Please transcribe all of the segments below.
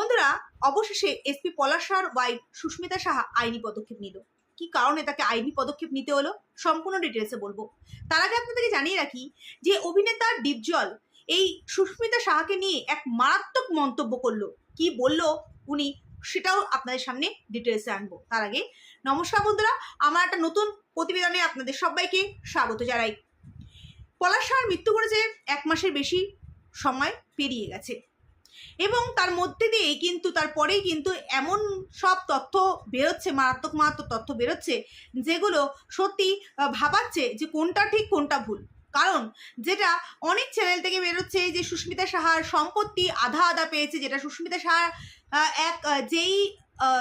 বন্ধুরা, অবশেষে এসপি পলাশার ওয়াইফ সুস্মিতা সাহা আইনি পদক্ষেপ নিল। কি কারণে তাকে আইনি পদক্ষেপ নিতে হলো? সম্পূর্ণ ডিটেলসে বলব। তার আগে আপনাদেরকে জানিয়ে রাখি যে অভিনেতা ডিপজল এই সুস্মিতা সাহাকে নিয়ে এক মারাত্মক মন্তব্য করল। কি বলল? উনি সেটাও আপনাদের সামনে ডিটেলসে আনব। তার আগে নমস্কার বন্ধুরা, আমার একটা নতুন প্রতিবেদনে আপনাদের সবাইকে স্বাগত জানাই। পলাশ সাহার মৃত্যু করেছে এক মাসের বেশি সময় পেরিয়ে গেছে। এবং তার মধ্যে দিয়েই কিন্তু তারপরেই কিন্তু এমন সব তথ্য বেরোচ্ছে, মারাত্মক মারাত্মক তথ্য বেরোচ্ছে, যেগুলো সত্যি ভাবাচ্ছে যে কোনটা ঠিক, কোনটা ভুল। কারণ যেটা অনেক চ্যানেল থেকে বেরোচ্ছে যে সুস্মিতা সাহার সম্পত্তি আধা আধা পেয়েছে, যেটা সুস্মিতা সাহার এক যেই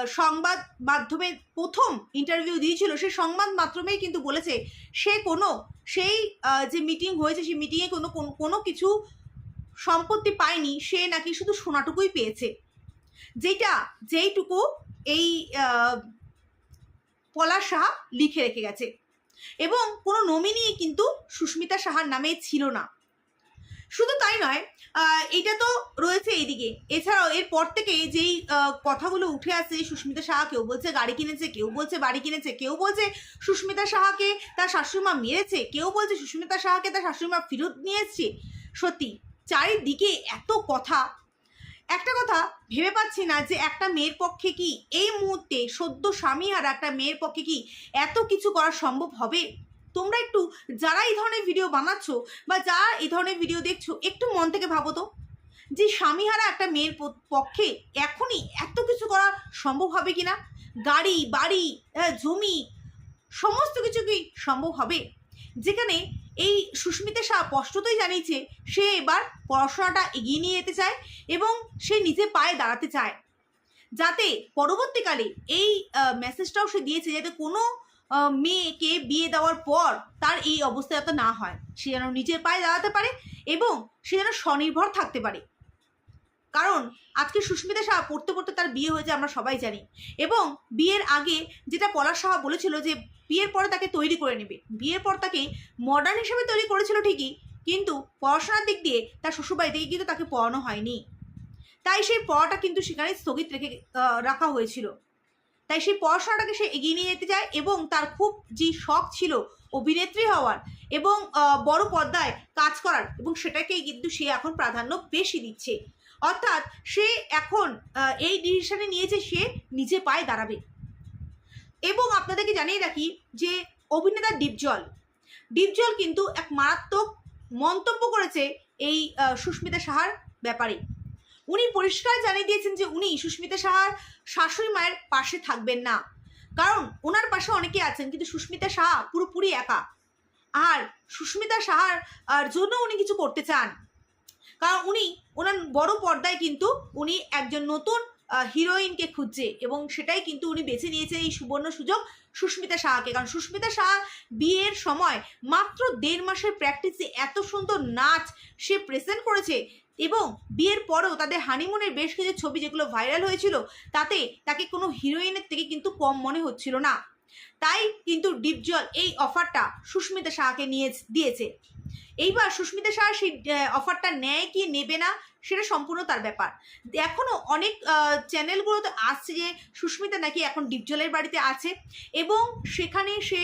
সংবাদ মাধ্যমে প্রথম ইন্টারভিউ দিয়েছিল, সেই সংবাদ মাধ্যমেই কিন্তু বলেছে, সে কোনো, সেই যে মিটিং হয়েছে, সেই মিটিংয়ে কোনো, কোনো- কিছু সম্পত্তি পায়নি, সে নাকি শুধু সোনাটুকুই পেয়েছে। যেটা যেইটুকু এই পলাশ সাহা লিখে রেখে গেছে। এবং কোনো নমিনি কিন্তু সুস্মিতা সাহার নামে ছিল না। শুধু তাই নয় এটা তো রয়েছে এইদিকে। এছাড়াও এরপর থেকে যেই কথাগুলো উঠে আসছে সুস্মিতা সাহা, কেউ বলছে গাড়ি কিনেছে, কেউ বলছে বাড়ি কিনেছে, কেউ বলছে সুস্মিতা সাহাকে তার শাশুড়িমা মেরেছে, কেউ বলছে সুস্মিতা সাহাকে তার শাশুড়িমা ফেরত নিয়ে এসছে। সত্যি চারিদিকে এত কথা। একটা কথা ভেবে পাচ্ছি না যে একটা মেয়ের পক্ষে কি এই মুহূর্তে সদ্য স্বামী আর একটা মেয়ের পক্ষে কি এত কিছু করা সম্ভব হবে? তোমরা একটু যারা এই ধরনের ভিডিও বানাচ্ছ বা যারা এই ধরনের ভিডিও দেখছ, একটু মন থেকে ভাবো তো যে স্বামীহারা একটা মেয়ের পক্ষে এখনই এত কিছু করা সম্ভব হবে কি না গাড়ি, বাড়ি জমি, সমস্ত কিছু কি সম্ভব হবে? যেখানে এই সুস্মিতা শাহ স্পষ্টতই জানিয়েছে, সে এবার পড়াশোনাটা এগিয়ে নিয়ে যেতে চায় এবং সে নিজে পায়ে দাঁড়াতে চায়। যাতে পরবর্তীকালে এই মেসেজটাও সে দিয়েছে যাতে কোনো মেয়েকে বিয়ে দেওয়ার পর তার এই অবস্থা যাতে না হয়। সে যেন নিজের পায়ে দাঁড়াতে পারে এবং সে যেন স্বনির্ভর থাকতে পারে। কারণ আজকে সুস্মিতা সাহা পড়তে পড়তে তার বিয়ে হয়েছে, আমরা সবাই জানি। এবং বিয়ের আগে যেটা পলাশ সাহা বলেছিল যে বিয়ের পরে তাকে তৈরি করে নেবে। বিয়ের পর তাকে মডার্ন হিসেবে তৈরি করেছিল ঠিকই, কিন্তু পড়াশোনার দিক দিয়ে তার শ্বশুরবাড়ি থেকে কিন্তু তাকে পড়ানো হয়নি। তাই সেই পড়াটা কিন্তু সেখানে স্থগিত রেখে রাখা হয়েছিল। তাই সেই পড়াশোনাটাকে সে এগিয়ে নিয়ে যেতে চায় এবং তার খুব যে শখ ছিল অভিনেত্রী হওয়ার এবং বড় পর্দায় কাজ করার এবং সেটাকেই কিন্তু সে এখন প্রাধান্য বেশি দিচ্ছে। অর্থাৎ সে এখন এই ডিসিশনে নিয়েছে, সে নিজে পায়ে দাঁড়াবে। এবং আপনাদেরকে জানিয়ে রাখি যে অভিনেতা ডিপজল ডিপজল কিন্তু এক মারাত্মক মন্তব্য করেছে এই সুস্মিতা সাহার ব্যাপারে। উনি পরিষ্কার জানিয়ে দিয়েছেন যে উনি সুস্মিতা সাহার শাশুড়ি মায়ের পাশে থাকবেন না। কারণ ওনার পাশে অনেকে আছেন, কিন্তু সুস্মিতা সাহা পুরোপুরি একা। আর সুস্মিতা সাহার জন্য উনি কিছু করতে চান। কারণ উনি, ওনার বড় পর্দায় কিন্তু উনি একজন নতুন হিরোইনকে খুঁজছে এবং সেটাই কিন্তু উনি বেছে নিয়েছে এই সুবর্ণ সুযোগ সুস্মিতা সাহাকে। কারণ সুস্মিতা সাহা বিয়ের সময় মাত্র দেড় মাসের প্র্যাকটিসে এত সুন্দর নাচ সে প্রেজেন্ট করেছে এবং বিয়ের পরেও তাদের হানিমুনের বেশ কিছু ছবি যেগুলো ভাইরাল হয়েছিল, তাতে তাকে কোনো হিরোইনের থেকে কিন্তু কম মনে হচ্ছিল না। তাই কিন্তু ডিপজল এই অফারটা সুস্মিতা সাহাকে নিয়ে দিয়েছে। এইবার সুস্মিতা সাহা সেই অফারটা নেয় কি নেবে না সেটা সম্পূর্ণ তার ব্যাপার। এখনও অনেক চ্যানেলগুলোতে আসছে যে সুস্মিতা নাকি এখন ডিপজলের বাড়িতে আছে এবং সেখানে সে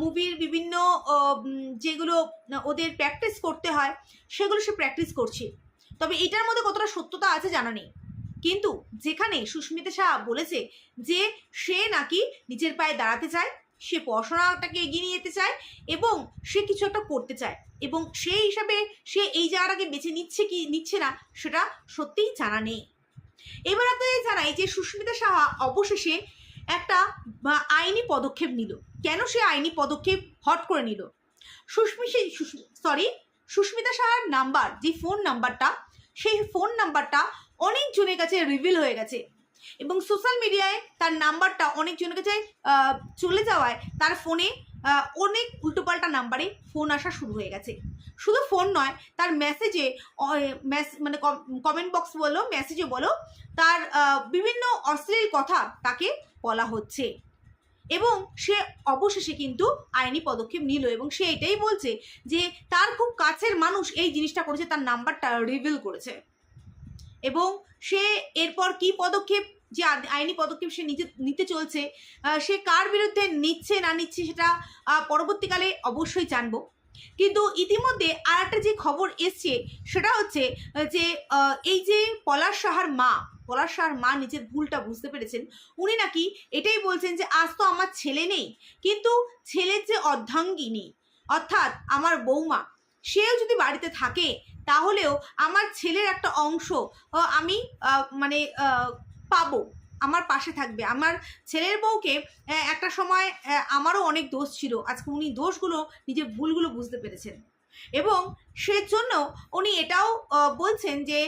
মুভির বিভিন্ন যেগুলো ওদের প্র্যাকটিস করতে হয় সেগুলো সে প্র্যাকটিস করছে। তবে এটার মধ্যে কতটা সত্যতা আছে জানা নেই। কিন্তু যেখানে সুস্মিতা শাহ বলেছে যে সে নাকি নিজের পায়ে দাঁড়াতে চায় সে পড়াশোনাটাকে এগিয়ে নিয়ে যেতে চায় এবং সে কিছু একটা করতে চায়। এবং সেই হিসাবে সে এই জায়গাটাকে বেছে নিচ্ছে কি, নিচ্ছে না, সেটা সত্যিই জানা নেই। এবার আপনাদের জানাই যে সুস্মিতা সাহা অবশেষে একটা আইনি পদক্ষেপ নিল। কেন সে আইনি পদক্ষেপ হট করে নিল? সুস্মিতা সরি সুস্মিতা সাহার নাম্বার যে ফোন নাম্বারটা সেই ফোন নাম্বারটা অনেকজনের কাছে রিভিল হয়ে গেছে। এবং সোশ্যাল মিডিয়ায় তার নাম্বারটা অনেকজনের কাছে চলে যাওয়ায় তার ফোনে অনেক উল্টোপাল্টা নাম্বারে ফোন আসা শুরু হয়ে গেছে। শুধু ফোন নয়, তার মেসেজে মানে কমেন্ট বক্স বলো মেসেজে বলো, তার বিভিন্ন অশ্লীল কথা তাকে বলা হচ্ছে। এবং সে অবশেষে কিন্তু আইনি পদক্ষেপ নিল এবং সে এটাই বলছে যে, তার খুব কাছের মানুষ এই জিনিসটা করেছে, তার নাম্বারটা রিভিল করেছে। এবং সে এরপর কি পদক্ষেপ, যে আইনি পদক্ষেপ সে নিজে নিতে চলছে সে কার বিরুদ্ধে নিচ্ছে, না নিচ্ছে সেটা পরবর্তীকালে অবশ্যই জানব। কিন্তু ইতিমধ্যে আর একটা যে খবর এসছে, সেটা হচ্ছে যে এই যে পলাশ সাহার মা, পলাশ সাহার মা নিজের ভুলটা বুঝতে পেরেছেন, উনি নাকি এটাই বলছেন যে, আজ তো আমার ছেলে নেই। কিন্তু ছেলের যে অর্ধাঙ্গিনী, অর্থাৎ আমার বৌমা সেও যদি বাড়িতে থাকে, তাহলেও আমার ছেলের একটা অংশ আমি মানে পাবো, আমার পাশে থাকবে। আমার ছেলের বউকে একটা সময় আমারও অনেক দোষ ছিল। আজকে উনি দোষগুলো, নিজের ভুলগুলো বুঝতে পেরেছেন। এবং সেজন্য উনি এটাও বলছেন যে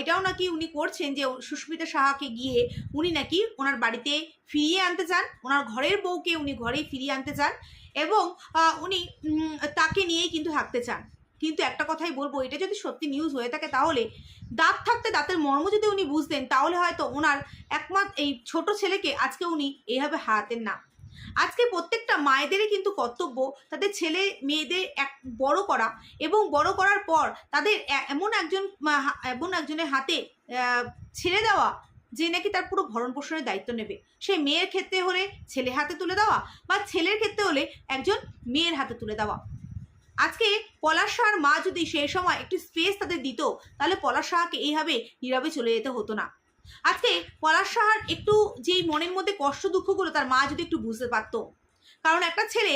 এটাও নাকি উনি করছেন যে, সুস্মিতা সাহাকে গিয়ে উনি নাকি ওনার বাড়িতে ফিরিয়ে আনতে চান, ওনার ঘরের বউকে উনি ঘরেই ফিরিয়ে আনতে চান এবং উনি তাকে নিয়েই কিন্তু থাকতে চান। কিন্তু একটা কথাই বলব, এটা যদি সত্যি নিউজ হয়ে থাকে তাহলে, দাঁত থাকতে দাঁতের মর্ম যদি উনি বুঝতেন, তাহলে হয়তো ওনার একমাত্র এই ছোট ছেলেকে আজকে উনি এইভাবে হারাতেন না। আজকে প্রত্যেকটা মায়েদেরই কিন্তু কর্তব্য তাদের ছেলে মেয়েদের এক বড় করা এবং বড় করার পর তাদের এমন একজন এমন একজনের হাতে ছেড়ে দেওয়া যে নাকি তার পুরো ভরণ পোষণের দায়িত্ব নেবে। সে মেয়ের ক্ষেত্রে হলে ছেলে হাতে তুলে দেওয়া বা ছেলের ক্ষেত্রে হলে একজন মেয়ের হাতে তুলে দেওয়া। আজকে পলাশ শাহর মা যদি সেই সময় একটু স্পেস তাদের দিত, তাহলে পলাশ শাহকে এইভাবে নীরবে চলে যেতে হতো না। আজকে পলাশ শাহর একটু যেই মনের মধ্যে কষ্ট দুঃখগুলো তার মা যদি একটু বুঝতে পারতো। কারণ একটা ছেলে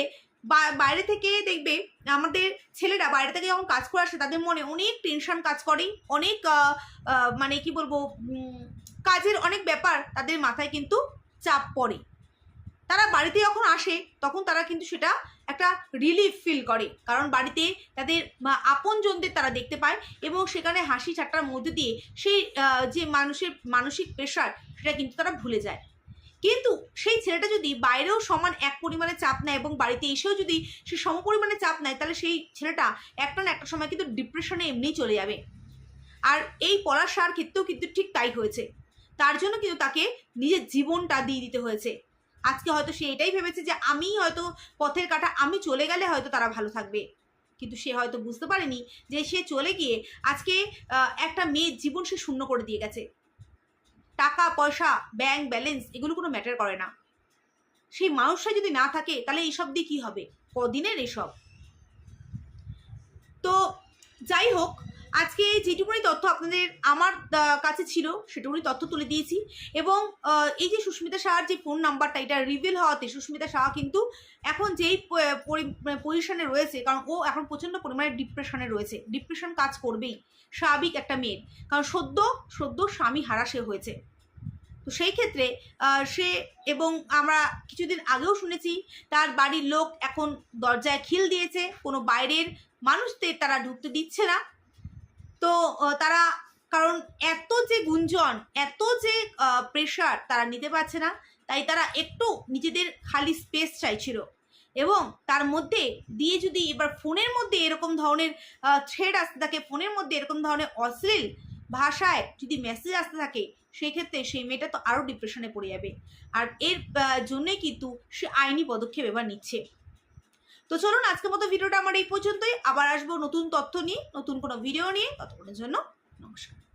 বাইরে থেকে দেখবে, আমাদের ছেলেরা বাইরে থেকে যখন কাজ করে আসে, তাদের মনে অনেক টেনশন কাজ করে, অনেক মানে কি বলব কাজের অনেক ব্যাপার তাদের মাথায় কিন্তু চাপ পড়ে। তারা বাড়িতে যখন আসে, তখন তারা কিন্তু সেটা একটা রিলিফ ফিল করে। কারণ বাড়িতে তাদের আপনজনদের তারা দেখতে পায় এবং সেখানে হাসি ঠাট্টার মধ্যে দিয়ে সেই যে মানুষের মানসিক প্রেশার সেটা কিন্তু তারা ভুলে যায়। কিন্তু সেই ছেলেটা যদি বাইরেও সমান এক পরিমাণে চাপ নেয় এবং বাড়িতে এসেও যদি সে সম পরিমাণে চাপ নেয়, তাহলে সেই ছেলেটা একটা না একটা সময় কিন্তু ডিপ্রেশনে এমনিই চলে যাবে। আর এই সার ক্ষেত্রেও কিন্তু ঠিক তাই হয়েছে। তার জন্য কিন্তু তাকে নিজের জীবনটা দিয়ে দিতে হয়েছে। আজকে হয়তো সে এটাই ভেবেছে যে আমি হয়তো পথের কাটা, আমি চলে গেলে হয়তো তারা ভালো থাকবে। কিন্তু সে হয়তো বুঝতে পারেনি যে সে চলে গিয়ে আজকে একটা মেয়ের জীবন সে শূন্য করে দিয়ে গেছে। টাকা, পয়সা ব্যাংক ব্যালেন্স এগুলো কোনো ম্যাটার করে না। সেই মানুষটা যদি না থাকে, তাহলে এইসব দিয়ে কী হবে? কদিনের এসব? তো যাই হোক আজকে যেটুকুনি তথ্য আপনাদের আমার কাছে ছিল, সেটুকুনি তথ্য তুলে দিয়েছি। এবং এই যে সুস্মিতা সাহার যে ফোন নাম্বারটা এটা রিভিল হওয়াতে সুস্মিতা সাহা কিন্তু এখন যেই পজিশনে রয়েছে, কারণ ও এখন প্রচণ্ড পরিমাণে ডিপ্রেশনে রয়েছে। ডিপ্রেশন কাজ করবেই, স্বাভাবিক একটা মেয়ের কারণ সদ্য সদ্য স্বামী হারা সে হয়েছে। তো সেই ক্ষেত্রে সে এবং আমরা কিছুদিন আগেও শুনেছি, তার বাড়ির লোক এখন দরজায় খিল দিয়েছে, কোনো বাইরের মানুষদের তারা ঢুকতে দিচ্ছে না। তো তারা, কারণ এত যে গুঞ্জন, এত যে প্রেশার তারা নিতে পারছে না, তাই তারা একটু নিজেদের খালি স্পেস চাইছিল। এবং তার মধ্যে দিয়ে যদি এবার ফোনের মধ্যে এরকম ধরনের থ্রেড আসতে থাকে, ফোনের মধ্যে এরকম ধরনের অশ্লীল ভাষায় যদি মেসেজ আসতে থাকে, সেক্ষেত্রে সেই মেয়েটা তো আরও ডিপ্রেশনে পড়ে যাবে। আর এর জন্যই কিন্তু সে আইনি পদক্ষেপ এবার নিচ্ছে। তো চলুন আজকের মতো ভিডিওটা আমার এই পর্যন্তই। আবার আসব নতুন তথ্য নিয়ে, নতুন কোনো ভিডিও নিয়ে। ততক্ষণের জন্য নমস্কার।